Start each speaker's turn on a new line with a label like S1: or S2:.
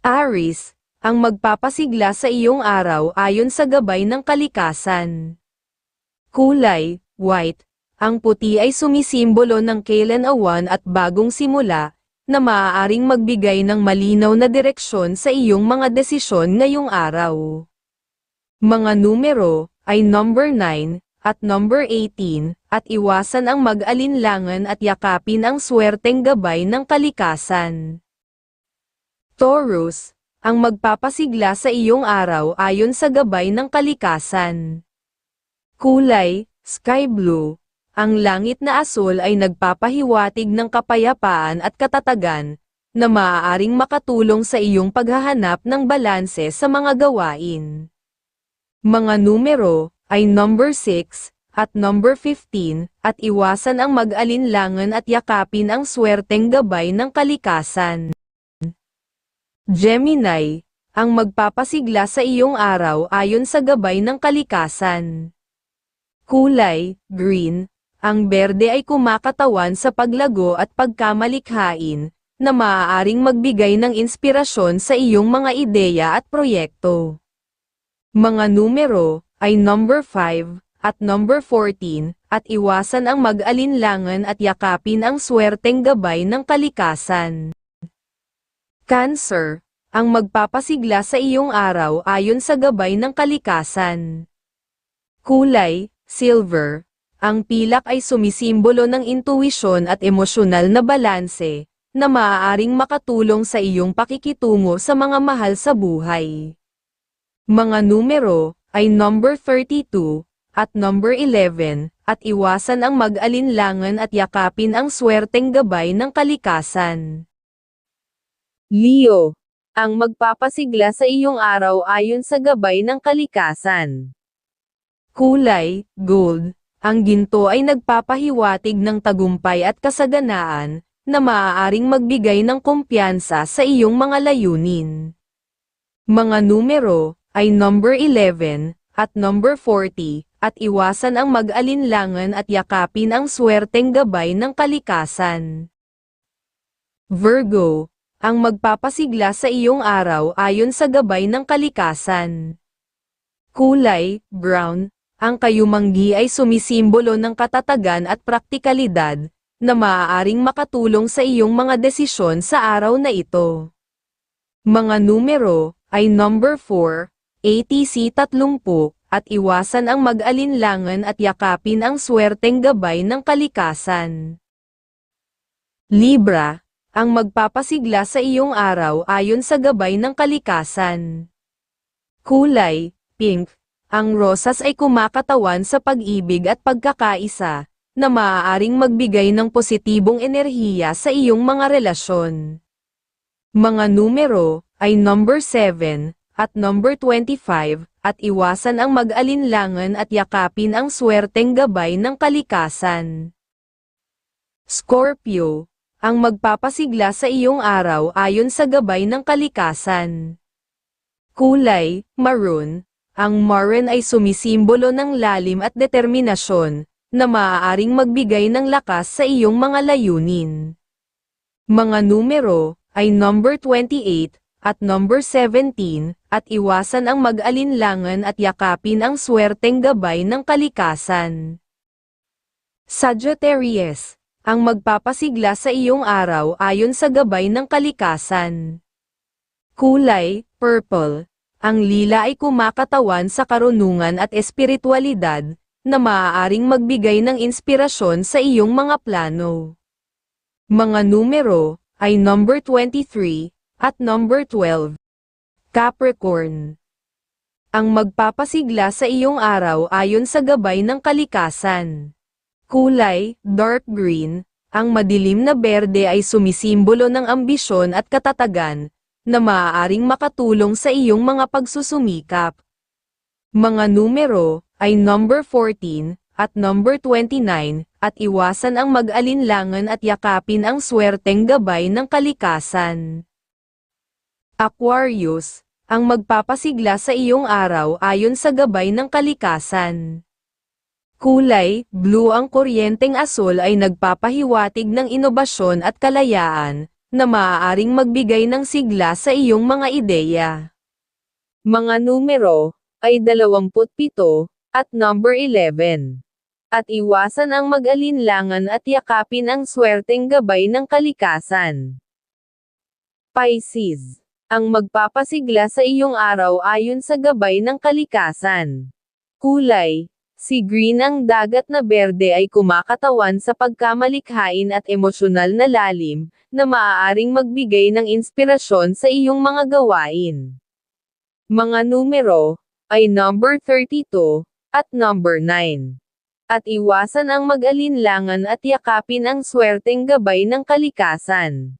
S1: Aris, ang magpapasigla sa iyong araw ayon sa gabay ng kalikasan. Kulay, white. Ang puti ay sumisimbolo ng kailan-awan at bagong simula, na maaaring magbigay ng malinaw na direksyon sa iyong mga desisyon ngayong araw. Mga numero ay number 9 at number 18 at iwasan ang mag-alinlangan at yakapin ang swerteng gabay ng kalikasan. Taurus, ang magpapasigla sa iyong araw ayon sa gabay ng kalikasan. Kulay, sky blue. Ang langit na asul ay nagpapahiwatig ng kapayapaan at katatagan, na maaaring makatulong sa iyong paghahanap ng balanse sa mga gawain. Mga numero ay number 6 at number 15 at iwasan ang mag-alinlangan at yakapin ang swerteng gabay ng kalikasan. Gemini, ang magpapasigla sa iyong araw ayon sa gabay ng kalikasan. Kulay, green, ang berde ay kumakatawan sa paglago at pagkamalikhain, na maaaring magbigay ng inspirasyon sa iyong mga ideya at proyekto. Mga numero ay number 5 at number 14 at iwasan ang mag-alinlangan at yakapin ang swerteng gabay ng kalikasan. Cancer, ang magpapasigla sa iyong araw ayon sa gabay ng kalikasan. Kulay, silver, ang pilak ay sumisimbolo ng intuwisyon at emosyonal na balanse, na maaaring makatulong sa iyong pakikitungo sa mga mahal sa buhay. Mga numero ay number 32 at number 11 at iwasan ang mag-alinlangan at yakapin ang swerteng gabay ng kalikasan. Leo, ang magpapasigla sa iyong araw ayon sa gabay ng kalikasan. Kulay, gold, ang ginto ay nagpapahiwatig ng tagumpay at kasaganaan, na maaaring magbigay ng kumpiyansa sa iyong mga layunin. Mga numero ay number 11 at number 40 at iwasan ang mag-alinlangan at yakapin ang swerteng gabay ng kalikasan. Virgo, ang magpapasigla sa iyong araw ayon sa gabay ng kalikasan. Kulay, brown, ang kayumanggi ay sumisimbolo ng katatagan at praktikalidad, na maaaring makatulong sa iyong mga desisyon sa araw na ito. Mga numero ay number 4, ATC 30, at iwasan ang mag-alinlangan at yakapin ang swerteng gabay ng kalikasan. Libra, ang magpapasigla sa iyong araw ayon sa gabay ng kalikasan. Kulay, pink, ang rosas ay kumakatawan sa pag-ibig at pagkakaisa, na maaaring magbigay ng positibong enerhiya sa iyong mga relasyon. Mga numero ay number 7 at number 25 at iwasan ang mag-alinlangan at yakapin ang swerteng gabay ng kalikasan. Scorpio, ang magpapasigla sa iyong araw ayon sa gabay ng kalikasan. Kulay, maroon, ang maroon ay sumisimbolo ng lalim at determinasyon, na maaaring magbigay ng lakas sa iyong mga layunin. Mga numero ay number 28 at number 17 at iwasan ang mag-alinlangan at yakapin ang swerteng gabay ng kalikasan. Sagittarius, ang magpapasigla sa iyong araw ayon sa gabay ng kalikasan. Kulay, purple. Ang lila ay kumakatawan sa karunungan at espiritualidad, na maaaring magbigay ng inspirasyon sa iyong mga plano. Mga numero ay number 23 at number 12. Capricorn. Ang magpapasigla sa iyong araw ayon sa gabay ng kalikasan. Kulay, dark green, ang madilim na berde ay sumisimbolo ng ambisyon at katatagan, na maaaring makatulong sa iyong mga pagsusumikap. Mga numero ay number 14 at number 29 at iwasan ang mag-alinlangan at yakapin ang swerteng gabay ng kalikasan. Aquarius, ang magpapasigla sa iyong araw ayon sa gabay ng kalikasan. Kulay, blue ang kuryenteng asul ay nagpapahiwatig ng inobasyon at kalayaan, na maaaring magbigay ng sigla sa iyong mga ideya. Mga numero ay 27 at number 11. At iwasan ang mag-alinlangan at yakapin ang swerteng gabay ng kalikasan. Pisces. Ang magpapasigla sa iyong araw ayon sa gabay ng kalikasan. Kulay. Si green ang dagat na berde ay kumakatawan sa pagkamalikhain at emosyonal na lalim, na maaaring magbigay ng inspirasyon sa iyong mga gawain. Mga numero, ay number 32, at number 9. At iwasan ang mag-alinlangan at yakapin ang swerteng gabay ng kalikasan.